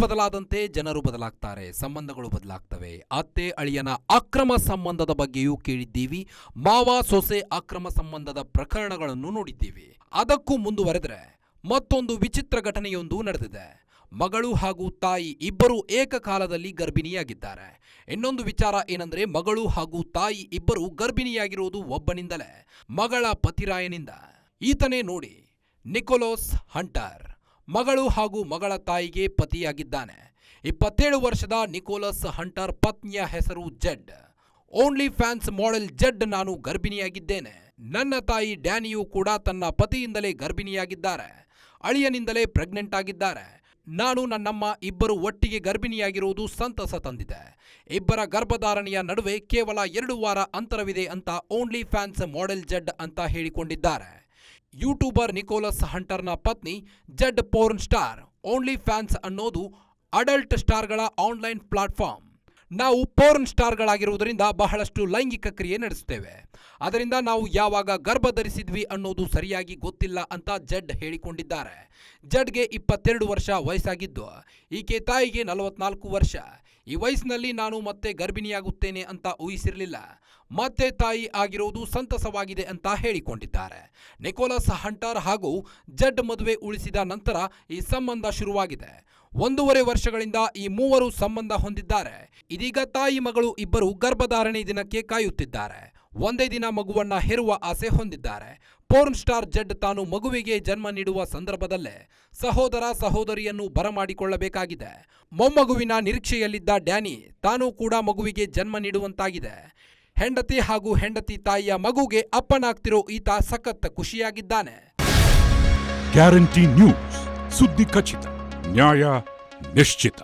ಬದಲಾದಂತೆ ಜನರು ಬದಲಾಗ್ತಾರೆ, ಸಂಬಂಧಗಳು ಬದಲಾಗ್ತವೆ. ಅತ್ತೆ, ಅಳಿಯನ ಅಕ್ರಮ ಸಂಬಂಧದ ಬಗ್ಗೆಯೂ ಕೇಳಿದ್ದೀವಿ. ಮಾವ, ಸೊಸೆ ಅಕ್ರಮ ಸಂಬಂಧದ ಪ್ರಕರಣಗಳನ್ನು ನೋಡಿದ್ದೀವಿ. ಅದಕ್ಕೂ ಮುಂದುವರೆದ್ರೆ ಮತ್ತೊಂದು ವಿಚಿತ್ರ ಘಟನೆಯೊಂದು ನಡೆದಿದೆ. ಮಗಳು ಹಾಗೂ ತಾಯಿ ಇಬ್ಬರು ಏಕಕಾಲದಲ್ಲಿ ಗರ್ಭಿಣಿಯಾಗಿದ್ದಾರೆ. ಇನ್ನೊಂದು ವಿಚಾರ ಏನಂದ್ರೆ ಮಗಳು ಹಾಗೂ ತಾಯಿ ಇಬ್ಬರು ಗರ್ಭಿಣಿಯಾಗಿರುವುದು ಒಬ್ಬನಿಂದಲೇ ಮಗಳ ಪತಿರಾಯನಿಂದ. ಈತನೇ ನೋಡಿ ನಿಕೋಲೋಸ್ ಹಂಟರ್. ಮಗಳು ಹಾಗೂ ಮಗಳ ತಾಯಿಗೆ ಪತಿಯಾಗಿದ್ದಾನೆ. ಇಪ್ಪತ್ತೇಳು ವರ್ಷದ ನಿಕೋಲಸ್ ಹಂಟರ್ ಪತ್ನಿಯ ಹೆಸರು Jed. Only fans model Jed ನಾನು ಗರ್ಭಿಣಿಯಾಗಿದ್ದೇನೆ. ನನ್ನ ತಾಯಿ ಡ್ಯಾನಿಯು ಕೂಡ ತನ್ನ ಪತಿಯಿಂದಲೇ ಗರ್ಭಿಣಿಯಾಗಿದ್ದಾರೆ. ಅಳಿಯನಿಂದಲೇ ಪ್ರೆಗ್ನೆಂಟ್ ಆಗಿದ್ದಾರೆ. ನಾನು ನನ್ನಮ್ಮ ಇಬ್ಬರು ಒಟ್ಟಿಗೆ ಗರ್ಭಿಣಿಯಾಗಿರುವುದು ಸಂತಸ ತಂದಿದೆ. ಇಬ್ಬರ ಗರ್ಭಧಾರಣೆಯ ನಡುವೆ ಕೇವಲ ಎರಡು ವಾರ ಅಂತರವಿದೆ ಅಂತ ಓನ್ಲಿ ಫ್ಯಾನ್ಸ್ ಮಾಡೆಲ್ ಜೆಡ್ ಅಂತ ಹೇಳಿಕೊಂಡಿದ್ದಾರೆ. ಯೂಟ್ಯೂಬರ್ ನಿಕೋಲಸ್ ಹಂಟರ್ನ ಪತ್ನಿ Z porn star. Only fans ಅನ್ನೋದು ಅಡಲ್ಟ್ ಸ್ಟಾರ್ಗಳ ಆನ್ಲೈನ್ ಪ್ಲಾಟ್ಫಾರ್ಮ್. ನಾವು ಪೋರ್ನ್ ಸ್ಟಾರ್ಗಳಾಗಿರುವುದರಿಂದ ಬಹಳಷ್ಟು ಲೈಂಗಿಕ ಕ್ರಿಯೆ ನಡೆಸುತ್ತೇವೆ. ಅದರಿಂದ ನಾವು ಯಾವಾಗ ಗರ್ಭ ಧರಿಸಿದ್ವಿ ಅನ್ನೋದು ಸರಿಯಾಗಿ ಗೊತ್ತಿಲ್ಲ ಅಂತ ಜಡ್ ಹೇಳಿಕೊಂಡಿದ್ದಾರೆ. ಜಡ್ಗೆ ಇಪ್ಪತ್ತೆರಡು ವರ್ಷ ವಯಸ್ಸಾಗಿದ್ದು. ಈಕೆ ತಾಯಿಗೆ ನಲವತ್ನಾಲ್ಕು ವರ್ಷ. ಈ ವಯಸ್ಸಿನಲ್ಲಿ ನಾನು ಮತ್ತೆ ಗರ್ಭಿಣಿಯಾಗುತ್ತೇನೆ ಅಂತ ಊಹಿಸಿರಲಿಲ್ಲ. ಮತ್ತೆ ತಾಯಿ ಆಗಿರುವುದು ಸಂತಸವಾಗಿದೆ ಅಂತ ಹೇಳಿಕೊಂಡಿದ್ದಾರೆ. ನಿಕೋಲಸ್ ಹಂಟರ್ ಹಾಗೂ ಜಡ್ ಮದುವೆ ಉಳಿಸಿದ ನಂತರ ಈ ಸಂಬಂಧ ಶುರುವಾಗಿದೆ. ಒಂದೂವರೆ ವರ್ಷಗಳಿಂದ ಈ ಮೂವರು ಸಂಬಂಧ ಹೊಂದಿದ್ದಾರೆ. ಇದೀಗ ತಾಯಿ ಮಗಳು ಇಬ್ಬರು ಗರ್ಭಧಾರಣೆ ದಿನಕ್ಕೆ ಕಾಯುತ್ತಿದ್ದಾರೆ. ಒಂದೇ ದಿನ ಮಗುವನ್ನ ಹೆರುವ ಆಸೆ ಹೊಂದಿದ್ದಾರೆ. ಪೋರ್ನ್ ಸ್ಟಾರ್ ಜಡ್ ತಾನು ಮಗುವಿಗೆ ಜನ್ಮ ನೀಡುವ ಸಂದರ್ಭದಲ್ಲೇ ಸಹೋದರ ಸಹೋದರಿಯನ್ನು ಬರಮಾಡಿಕೊಳ್ಳಬೇಕಾಗಿದೆ. ಮೊಮ್ಮಗುವಿನ ನಿರೀಕ್ಷೆಯಲ್ಲಿದ್ದ ಡ್ಯಾನಿ ತಾನು ಕೂಡ ಮಗುವಿಗೆ ಜನ್ಮ ನೀಡುವಂತಾಗಿದೆ. ಹೆಂಡತಿ ಹಾಗೂ ಹೆಂಡತಿ ತಾಯಿಯ ಮಗುಗೆ ಅಪ್ಪನಾಗ್ತಿರೋ ಈತ ಸಖತ್ ಖುಷಿಯಾಗಿದ್ದಾನೆ. ಗ್ಯಾರಂಟಿ ನ್ಯೂಸ್ ಸುದ್ದಿ ಖಚಿತ, ನ್ಯಾಯ ನಿಶ್ಚಿತ.